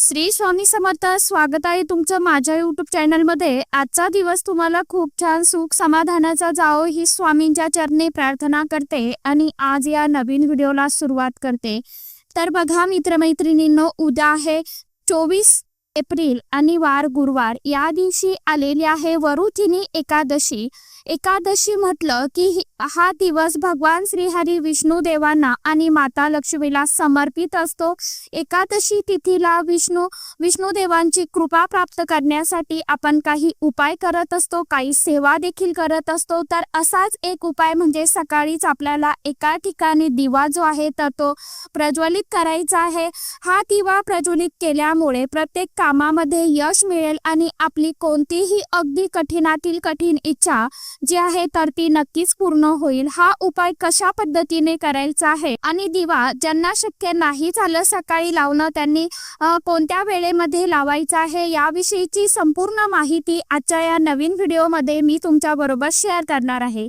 श्री स्वामी समर्थ स्वागत आहे तुमचं माझ्या युट्यूब चॅनलमध्ये आजचा दिवस तुम्हाला खूप छान सुख समाधानाचा जाओ ही स्वामींच्या चरणी प्रार्थना करते आणि आज या नवीन व्हिडिओला सुरुवात करते. तर बघा मित्रमैत्रिणींनो उद्या आहे चोवीस एप्रिल आणि वार गुरुवार. या दिवशी आलेली आहे वरुथिनी एकादशी. एकादशी म्हटलं की हा दिवस भगवान श्रीहरी विष्णू देवांना आणि माता लक्ष्मीला समर्पित असतो. एकादशी तिथीला विष्णू विष्णू देवांची कृपा प्राप्त करण्यासाठी आपण काही उपाय करत असतो काही सेवा देखील करत असतो. तर असाच एक उपाय म्हणजे सकाळीच आपल्याला एका ठिकाणी दिवा जो आहे तर तो प्रज्वलित करायचा आहे. हा दिवा प्रज्वलित केल्यामुळे प्रत्येक कामामध्ये यश मिळेल आणि आपली कोणतीही अगदी कठीणातील कठीण इच्छा जी आहे तर ती नक्कीच पूर्ण होईल. हा उपाय कशा पद्धतीने करायचा आहे? आणि दिवा ज्यांना शक्य नाही झालं सकाळी लावणं त्यांनी कोणत्या वेळेमध्ये लावायचा आहे? याविषयीची संपूर्ण माहिती आजच्या या नवीन व्हिडिओमध्ये मी तुमच्या बरोबर शेअर करणार आहे.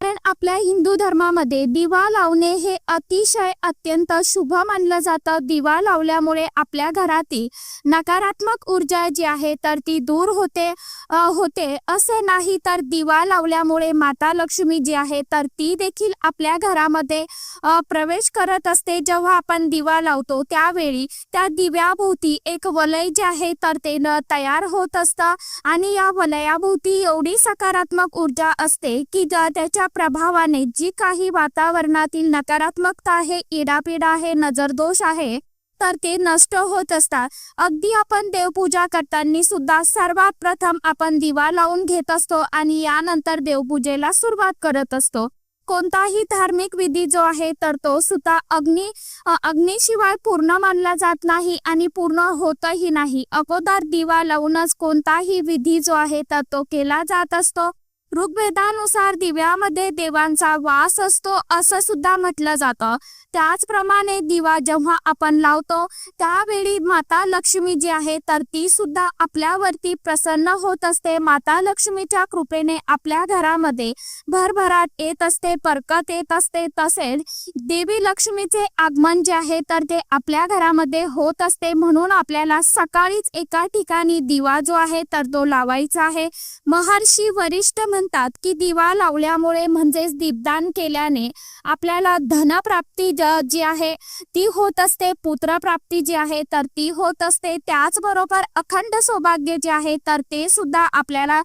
कारण आपल्या हिंदू धर्मामध्ये दिवा लावणे हे अतिशय अत्यंत शुभ मानलं जातं. दिवा लावल्यामुळे आपल्या घरातील नकारात्मक ऊर्जा जी आहे तर ती दूर होते होते. असे नाही तर दिवा लावल्यामुळे माता लक्ष्मी जी आहे तर ती देखील आपल्या घरामध्ये प्रवेश करत असते. जेव्हा आपण दिवा लावतो त्यावेळी त्या दिव्याभोवती एक वलय जे आहे तर ते न तयार होत असतं. आणि या वलयाभोवती एवढी सकारात्मक ऊर्जा असते की त्याच्या प्रभावाने जी काही वातावरणातील नकारात्मकता आहे इडापिडा आहे नजरदोष आहे तर ते नष्ट होत असतात. अगदी आपण देवपूजा करताना सुद्धा सर्वात प्रथम आपण दिवा लावून घेत असतो आणि यानंतर देवपूजेला सुरुवात करत असतो. कोणताही धार्मिक विधी जो आहे तर तो सुद्धा अग्नी अग्निशिवाय अग्नीशिवाय पूर्ण मानला जात नाही आणि पूर्ण होतही नाही. अगोदर दिवा लावूनच कोणताही विधी जो आहे तर तो केला जात असतो. ऋग्वेदानुसार दिव्यामध्ये देवांचा वास असतो असं सुद्धा म्हटलं जातं. त्याचप्रमाणे दिवा जेव्हा आपण लावतो त्यावेळी माता लक्ष्मी जी आहे तर ती सुद्धा आपल्यावरती प्रसन्न होत असते. माता लक्ष्मीच्या कृपेने आपल्या घरामध्ये भरभराट येत असते परकत येत असते. तसेच देवी लक्ष्मीचे आगमन जे आहे तर ते आपल्या घरामध्ये होत असते. म्हणून आपल्याला सकाळीच एका ठिकाणी दिवा जो आहे तर तो लावायचा आहे. महर्षी वरिष्ठ म्हणतात की दिवा लावल्यामुळे म्हणजेच दीपदान केल्याने आपल्याला धनप्राप्ती जी आहे ती होत असते. पुत्रप्राप्ती जी आहे तर ती होत असते. त्याचबरोबर अखंड सौभाग्य जे आहे तर ते सुद्धा आपल्याला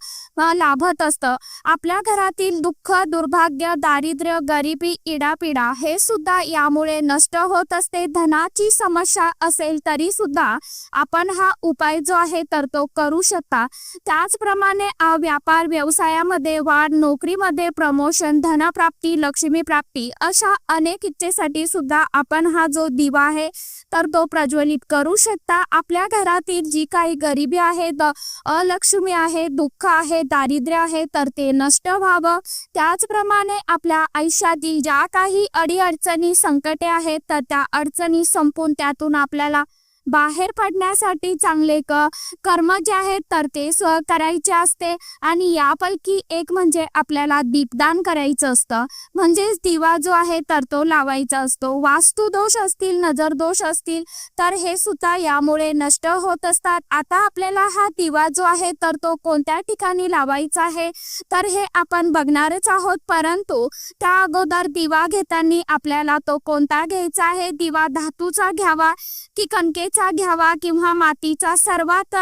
लाभत असतं. आपल्या घरातील दुःख दुर्भाग्य दारिद्र्य गरिबी इडापिडा हे सुद्धा यामुळे नष्ट होत असते. धनाची समस्या असेल तरी सुद्धा आपण हा उपाय जो आहे तर तो करू शकता. त्याचप्रमाणे व्यापार व्यवसायामध्ये वाढ नोकरीमध्ये प्रमोशन धनप्राप्ती लक्ष्मी प्राप्ती अशा अनेक इच्छेसाठी सुद्धा आपण हा जो दिवा आहे तर तो प्रज्वलित करू शकता. आपल्या घरातील जी काही गरिबी आहे द अलक्ष्मी आहे दुःख आहे दारिद्र्य आहे तर ते नष्ट व्हावं. त्याचप्रमाणे आपल्या आयुष्यातील ज्या काही अडीअडचणी संकटे आहेत तर त्या अडचणी संपून त्यातून आपल्याला बाहेर पडण्यासाठी चांगले क कर्म जे आहेत तर ते स्व करायचे असते. आणि यापैकी एक म्हणजे आपल्याला दीपदान करायचं असतं. म्हणजेच दिवा जो आहे तर तो लावायचा असतो. वास्तुदोष असतील नजर दोष असतील तर हे सुद्धा यामुळे नष्ट होत असतात. आता आपल्याला हा दिवा जो आहे तर तो कोणत्या ठिकाणी लावायचा आहे? तर हे आपण बघणारच आहोत. परंतु त्या अगोदर दिवा घेताना आपल्याला तो कोणता घ्यायचा आहे? दिवा धातूचा घ्यावा. की कणकेचा घ्यावा किंवा मातीचा सर्वात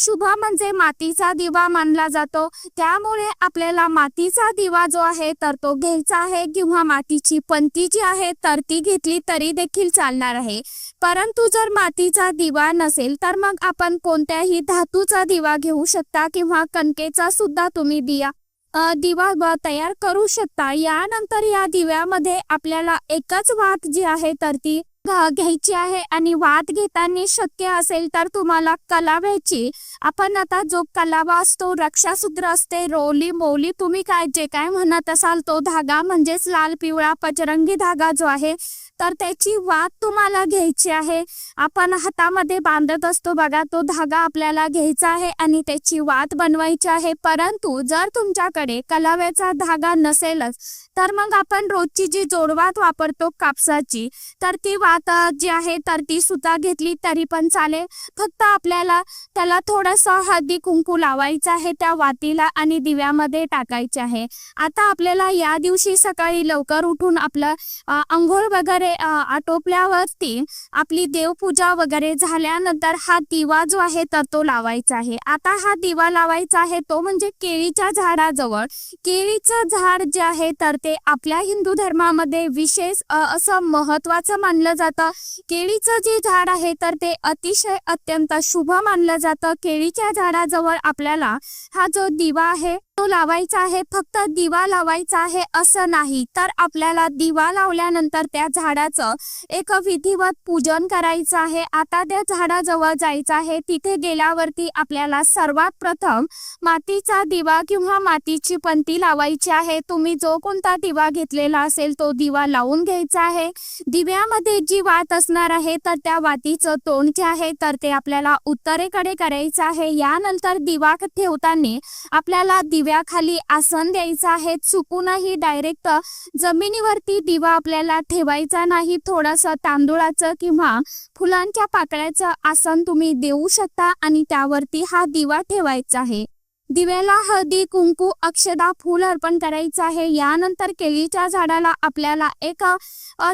शुभ म्हणजे मातीचा दिवा मानला जातो. त्यामुळे आपल्याला मातीचा दिवा जो आहे तर तो घ्यायचा आहे किंवा मातीची पंती जी आहे तर ती घेतली तरी देखील चालणार आहे. परंतु जर मातीचा दिवा नसेल तर मग आपण कोणत्याही धातूचा दिवा घेऊ शकता किंवा कणकेचा सुद्धा तुम्ही दिया दिवा तयार करू शकता. यानंतर या दिव्यामध्ये आपल्याला एकच वात जी आहे तर ती घ्यायची आहे आणि वाद घेताना शक्य असेल तर तुम्हाला कलाव्याची आपण आता जो कलावा असतो रक्षासूत्र असते रोली मोली तुम्ही काय जे काय म्हणत असाल तो धागा म्हणजेच लाल पिवळा पचरंगी धागा जो आहे तर त्याची वाद तुम्हाला घ्यायची आहे. आपण हातामध्ये बांधत असतो बघा तो धागा आपल्याला घ्यायचा आहे आणि त्याची वात बनवायची आहे. परंतु जर तुमच्याकडे कलाव्याचा धागा नसेलच तर मग आपण रोजची जी जोडवात वापरतो कापसाची तर ती वात जी आहे तर ती सुद्धा घेतली तरी पण चालेल. फक्त आपल्याला त्याला थोडंसं हळदी कुंकू लावायचं आहे त्या वातीला आणि दिव्यामध्ये टाकायचे आहे. आता आपल्याला या दिवशी सकाळी लवकर उठून आपलं अंघोळ आंघोळ वगैरे आटोपल्यावरती आपली देवपूजा वगैरे झाल्यानंतर हा दिवा जो आहे तर तो लावायचा आहे. आता हा दिवा लावायचा आहे तो म्हणजे केळीच्या झाडाजवळ. केळीचं झाड जे आहे तर ते आपल्या हिंदू धर्मामध्ये विशेष असं महत्वाचं मानलं जातं. केळीचं जे झाड आहे तर ते अतिशय अत्यंत शुभ मानलं जातं. केळीच्या झाडाजवळ आपल्याला हा जो दिवा आहे तो लावायचा आहे फक्त दिवा लावायचा आहे असं नाही. तर आपल्याला दिवा लावल्यानंतर त्या झाडाचं एक विधिवत पूजन करायचं आहे. आता त्या झाडाजवळ जायचं आहे. तिथे गेल्यावरती आपल्याला सर्वात प्रथम मातीचा दिवा किंवा मातीची पंती लावायची आहे. तुम्ही जो कोणता दिवा घेतलेला असेल तो दिवा लावून घ्यायचा आहे. दिव्यामध्ये जी वात असणार आहे तर त्या वातीचं तोंड जे आहे तर ते आपल्याला उत्तरेकडे करायचं आहे. यानंतर दिवा ठेवताना आपल्याला दिव्याखाली आसन द्यायचं आहे. चुकूनही डायरेक्ट जमिनीवरती दिवा आपल्याला ठेवायचा नाही. थोडंसं तांदूळाचं किंवा फुलांच्या पाकळ्याचं आसन तुम्ही देऊ शकता आणि त्यावरती हा दिवा ठेवायचा आहे. दिव्याला हळदी कुंकू अक्षदा फूल अर्पण करायचं आहे. यानंतर केळीच्या झाडाला आपल्याला एक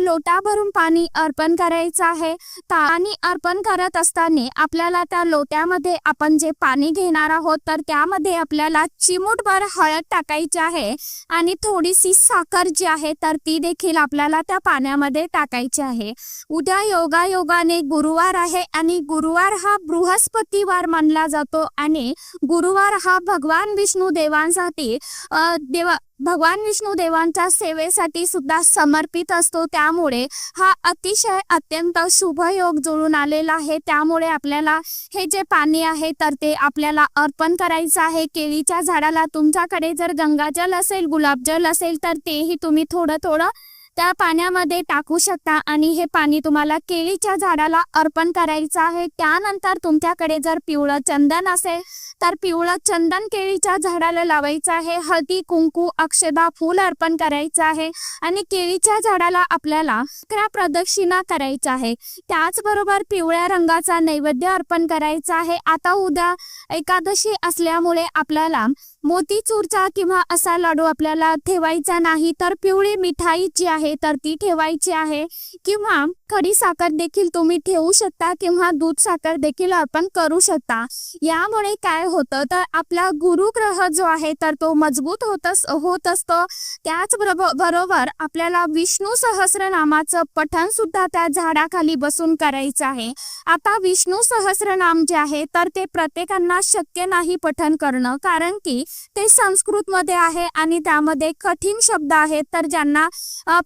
लोटा भरून पाणी अर्पण करायचं आहे. पाणी अर्पण करत असताना आपल्याला त्या लोट्यामध्ये आपण जे पाणी घेणार आहोत तर त्यामध्ये आपल्याला चिमूटभर हळद टाकायची आहे आणि थोडीशी साखर जी आहे तर ती देखील आपल्याला त्या पाण्यामध्ये टाकायची आहे. उद्या योगा योगाने गुरुवार आहे आणि गुरुवार हा बृहस्पतिवार मानला जातो आणि गुरुवार हा भगवान विष्णू देवांसाठी देवा भगवान विष्णू देवांच्या सेवेसाठी सुद्धा समर्पित असतो. त्यामुळे हा अतिशय अत्यंत शुभ योग जुळून आलेला आहे. त्यामुळे आपल्याला हे जे पाणी आहे तर ते आपल्याला अर्पण करायचं आहे. केळीच्या झाडाला तुमच्याकडे जर गंगाजल असेल गुलाबजल असेल तर तेही तुम्ही थोडं थोडं त्या पाण्यामध्ये टाकू शकता आणि हे पाणी तुम्हाला केळीच्या झाडाला अर्पण करायचं आहे. त्यानंतर तुमच्याकडे जर पिवळं चंदन असेल तर पिवळं चंदन केळीच्या झाडाला लावायचं आहे. हळदी कुंकू अक्षदा फूल अर्पण करायचं आहे आणि केळीच्या झाडाला आपल्याला अकरा प्रदक्षिणा करायचं आहे. त्याचबरोबर पिवळ्या रंगाचा नैवेद्य अर्पण करायचा आहे. आता उद्या एकादशी असल्यामुळे आपल्याला मोतीचूरचा किंवा असा लाडू आपल्याला ठेवायचा नाही तर पिवळी मिठाई जी आहे तर ती ठेवायची आहे. किंवा खडी साखर देखील तुम्ही ठेवू शकता किंवा दूध साखर देखील अर्पण करू शकता. यामुळे काय होतं तर आपला गुरुग्रह जो आहे तर तो मजबूत होत अस- होत असतो. त्याच बरोबर बरोबर आपल्याला विष्णू सहस्रनामाचं पठण सुद्धा त्या झाडाखाली बसून करायचं आहे. आता विष्णू सहस्रनाम जे आहे तर ते प्रत्येकांना शक्य नाही पठण करणं कारण की ते संस्कृत मध्ये आहे आणि त्यामध्ये कठीण शब्द आहेत तर ज्यांना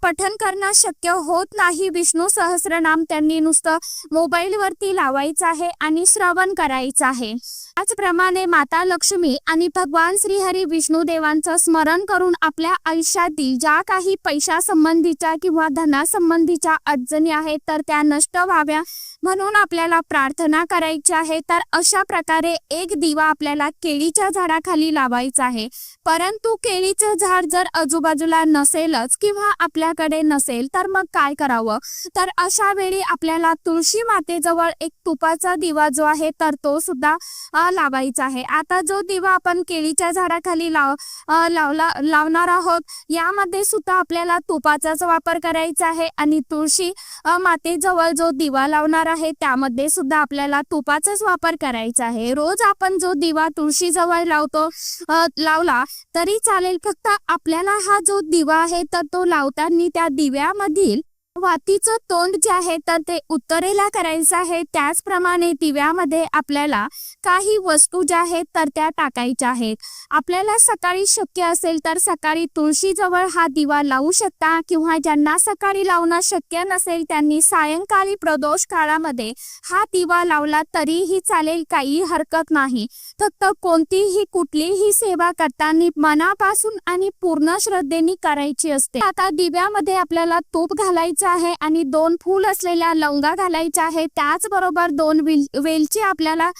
पठन करणं शक्य होत नाही विष्णू सहस्रनाम त्यांनी नुसतं मोबाईलवरती लावायचं आहे आणि श्रवण करायचं आहे. त्याचप्रमाणे माता लक्ष्मी आणि भगवान श्रीहरी विष्णू देवांचं स्मरण करून आपल्या आयुष्यातील ज्या काही पैशा संबंधीच्या किंवा धनासंबंधीच्या अडचणी आहेत तर त्या नष्ट व्हाव्या म्हणून आपल्याला प्रार्थना करायची आहे. तर अशा प्रकारे एक दिवा आपल्याला केळीच्या झाडाखाली लावायचा आहे. परंतु केळीचं झाड जर आजूबाजूला नसेलच किंवा आपल्याकडे नसेल तर मग काय करावं? तर अशा वेळी आपल्याला तुळशी मातेजवळ एक तुपाचा दिवा जो आहे तर तो सुद्धा लावायचा आहे. आता जो दिवा आपण केळीच्या झाडाखाली लाव लावला लावणार आहोत यामध्ये सुद्धा आपल्याला तुपाचाच वापर करायचा आहे आणि तुळशी मातेजवळ जो दिवा लावणार आहे त्यामध्ये सुद्धा आपल्याला तुपाचाच वापर करायचा आहे. रोज आपण जो दिवा तुळशी जवळ लावतो लावला तरी चालेल. फक्त आपल्याला हा जो दिवा आहे तर तो लावताना त्या दिव्यामधील वातीचं तोंड जे आहे तर ते उत्तरेला करायचं आहे. त्याचप्रमाणे दिव्यामध्ये आपल्याला काही वस्तू ज्या आहेत तर त्या टाकायच्या आहेत. आपल्याला सकाळी शक्य असेल तर सकाळी तुळशीजवळ हा दिवा लावू शकता किंवा ज्यांना सकाळी लावणं शक्य नसेल त्यांनी सायंकाळी प्रदोष काळामध्ये हा दिवा लावला तरीही चालेल काही हरकत नाही. फक्त कोणतीही कुठलीही सेवा करताना मनापासून आणि पूर्ण श्रद्धेने करायची असते. आता दिव्यामध्ये आपल्याला तूप घालायचं आहे आणि दोन फूल असलेल्या लवंगा घालायच्या आहे. त्याचबरोबर दोन वेलची आपल्याला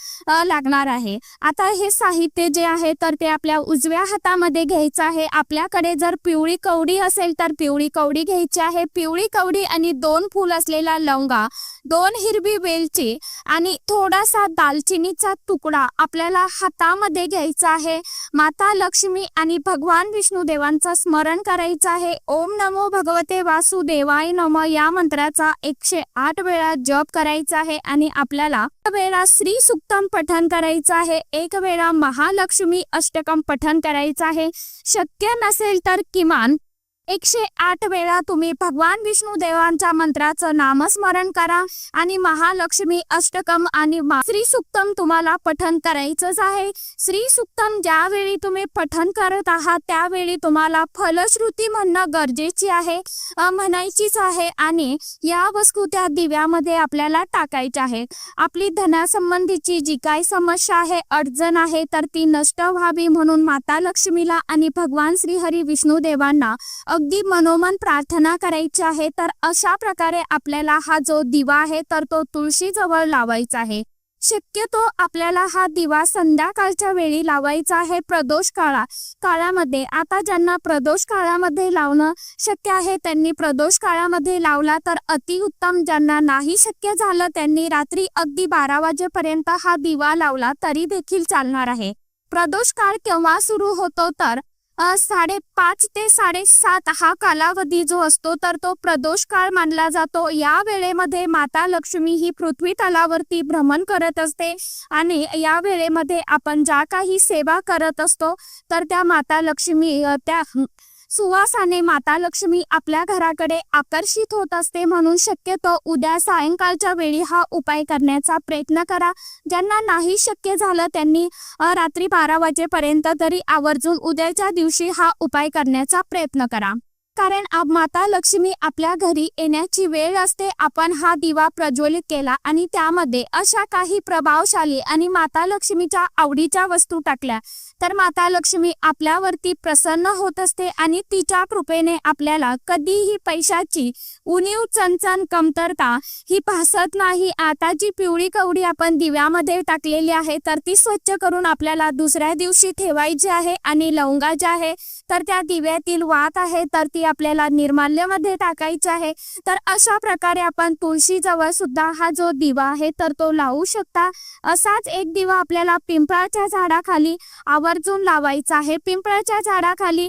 लागणार आहे. आता हे साहित्य जे आहे तर ते आपल्या उजव्या हातामध्ये घ्यायचं आहे. आपल्याकडे जर पिवळी कवडी असेल तर पिवळी कवडी घ्यायची आहे. पिवळी कवडी आणि दोन फूल असलेला लवंगा दोन हिरवी वेलची आणि थोडासा दालचिनीचा तुकडा आपल्याला हातामध्ये घ्यायचा आहे. माता लक्ष्मी आणि भगवान विष्णू देवांचं स्मरण करायचं आहे. ओम नमो भगवते वासुदेवाय नम. या मंत्राचा एकशे आठ वेळा जप करायचा आहे आणि आपल्याला एक वेळा श्री सुक्तम पठन करायचं आहे. एक वेळा महालक्ष्मी अष्टकम पठन करायचं आहे. शक्य नसेल तर किमान एकशे आठ वेळा तुम्ही भगवान विष्णू देवांच्या मंत्राचं नामस्मरण करा आणि महालक्ष्मी अष्टकम आणि श्री सुक्तम तुम्हाला पठन करायचंच आहे. श्री सुक्तम ज्यावेळी तुम्ही पठन करत आहात त्यावेळी तुम्हाला फलश्रुती म्हणणं गरजेची आहे म्हणायचीच आहे आणि या वस्तू त्या दिव्यामध्ये आपल्याला टाकायच्या आहेत. आपली धनासंबंधीची जी काही समस्या आहे अडचण आहे तर ती नष्ट व्हावी म्हणून माता लक्ष्मीला आणि भगवान श्री हरी विष्णू देवांना अगदी मनोमन प्रार्थना करायची आहे तर अशा प्रकारे आपल्याला हा जो दिवा आहे तर तो तुळशीजवळ लावायचा आहे. शक्यतो आपल्याला हा दिवा संध्याकाळच्या वेळी लावायचा आहे प्रदोष काळा काळामध्ये. आता ज्यांना प्रदोष काळामध्ये लावणं शक्य आहे त्यांनी प्रदोष काळामध्ये लावला तर अतिउत्तम ज्यांना नाही शक्य झालं त्यांनी रात्री अगदी बारा वाजेपर्यंत हा दिवा लावला तरी देखील चालणार आहे. प्रदोष काळ केव्हा सुरू होतो तर साडेपाच ते साडेसात हा कालावधी जो असतो तर तो प्रदोष काळ मानला जातो. या वेळेमध्ये माता लक्ष्मी ही पृथ्वी तलावरती भ्रमण करत असते आणि या वेळेमध्ये आपण ज्या काही सेवा करत असतो तर त्या माता लक्ष्मी त्या सुवासाने माता लक्ष्मी आपल्या घराकडे आकर्षित होत असते म्हणून शक्यतो उद्या सायंकाळच्या वेळी हा उपाय करण्याचा प्रयत्न करा. ज्यांना नाही शक्य झालं त्यांनी रात्री बारा वाजेपर्यंत तरी आवर्जून उद्याच्या दिवशी हा उपाय करण्याचा प्रयत्न करा. कारण आप- माता लक्ष्मी आपल्या घरी येण्याची वेळ असते. आपण हा दिवा प्रज्वलित केला आणि त्यामध्ये अशा काही प्रभावशाली आणि माता लक्ष्मीच्या आवडीच्या वस्तू टाकल्या. तर माता लक्ष्मी आपल्यावरती प्रसन्न होत असते आणि तिच्या कृपेने आपल्याला कधीही पैशाची उणीव चणचण कमतरता ही भासत नाही. आता जी पिवळी कवडी आपण दिव्यामध्ये टाकलेली आहे तर ती स्वच्छ करून आपल्याला दुसऱ्या दिवशी ठेवायची आहे आणि लवंगा ज्या आहे. तर त्या दिव्यातील वात आहे तर ती आपल्याला निर्माल्यमध्ये टाकायची आहे. तर अशा प्रकारे आपण तुळशीजवळ सुद्धा हा जो दिवा आहे तर तो लावू शकता. असाच एक दिवा आपल्याला पिंपळाच्या झाडाखाली आवर्जून लावायचा आहे. पिंपळाच्या झाडाखाली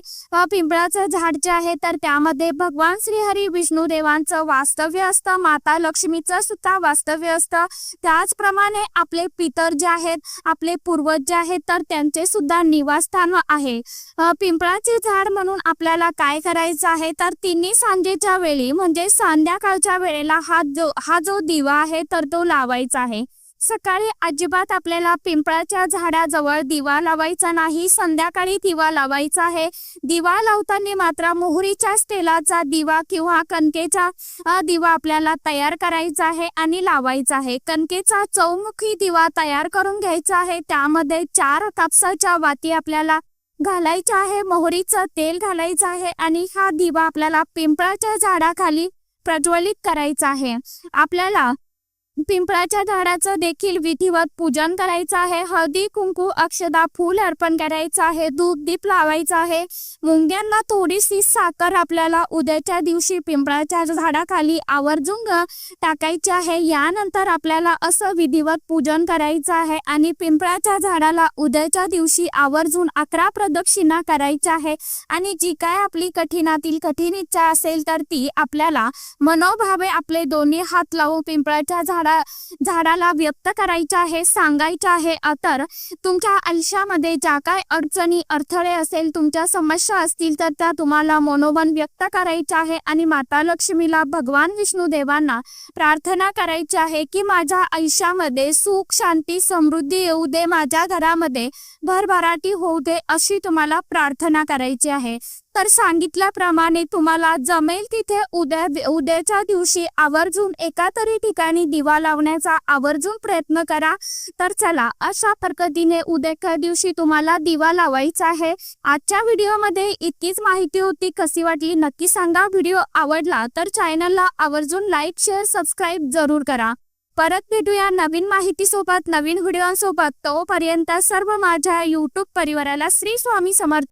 पिंपळाचं झाड जे आहे तर त्यामध्ये भगवान श्रीहरी विष्णू देवांचं वास्तव्य असतं. माता लक्ष्मीचं सुद्धा वास्तव्य असतं. त्याचप्रमाणे आपले पितर जे आहेत आपले पूर्वज जे आहेत तर त्यांचे सुद्धा निवासस्थान आहे. पिंपळाचे पिंपळाचे झाड म्हणून आपल्याला काय करायचं आहे? तर तिन्ही सांजेच्या वेळी म्हणजे संध्याकाळच्या वेळेला हा जो हा जो दिवा आहे तर तो लावायचा आहे. सकाळी अजिबात आपल्याला पिंपळाच्या झाडाजवळ दिवा लावायचा नाही. संध्याकाळी दिवा लावायचा आहे. दिवा लावताना मात्र मोहरीच्या तेलाचा दिवा किंवा कणकेचा दिवा आपल्याला तयार करायचा आहे आणि लावायचा आहे. कणकेचा चौमुखी दिवा तयार करून घ्यायचा आहे. त्यामध्ये चार कापसाच्या वाती आपल्याला घालायचं आहे मोहरीचं तेल घालायचं आहे आणि हा दिवा आपल्याला पिंपळाच्या झाडाखाली प्रज्वलित करायचा आहे. आपल्याला पिंपळाच्या झाडाचं देखील विधिवत पूजन करायचं आहे. हळदी कुंकू अक्षदा फूल अर्पण करायचं आहे. दूध दीप लावायचं आहे. मुंग्यांना थोडीशी साखर आपल्याला उद्याच्या दिवशी पिंपळाच्या झाडाखाली आवर्जून टाकायची आहे. यानंतर आपल्याला असं विधिवत पूजन करायचं आहे आणि पिंपळाच्या झाडाला उद्याच्या दिवशी आवर्जून अकरा प्रदक्षिणा करायच्या आहे. आणि जी काय आपली कठीणातील कठीण इच्छा असेल तर ती आपल्याला मनोभावे आपले दोन्ही हात लावून पिंपळाच्या झाडा झाडाला व्यक्त करायचं आहे सांगायचं आहे. तर तुमच्या आयुष्यामध्ये ज्या काय अडचणी अडथळे असेल तुमच्या समस्या असतील तर त्या तुम्हाला मनोबन व्यक्त करायचं आहे आणि माता लक्ष्मीला भगवान विष्णू देवांना प्रार्थना करायची आहे की माझ्या आयुष्यामध्ये सुख शांती समृद्धी येऊ दे माझ्या घरामध्ये भरभराटी होऊ दे अशी तुम्हाला प्रार्थना करायची आहे. तर सांगितल्याप्रमाणे तुम्हाला जमेल तिथे उद्या उद्याच्या दिवशी आवर्जून एका तरी ठिकाणी दिवा लावण्याचा आवर्जून प्रयत्न करा. तर चला अशा पद्धतीने उद्याच्या दिवशी तुम्हाला दिवा लावायचा आहे. आजच्या व्हिडिओमध्ये इतकीच माहिती होती. कशी वाटली नक्की सांगा. व्हिडिओ आवडला तर चॅनलला आवर्जून लाईक शेअर सबस्क्राईब जरूर करा. परत भेटूया नवीन माहितीसोबत नवीन व्हिडिओसोबत. तोपर्यंत सर्व माझ्या यूट्यूब परिवाराला श्री स्वामी समर्थ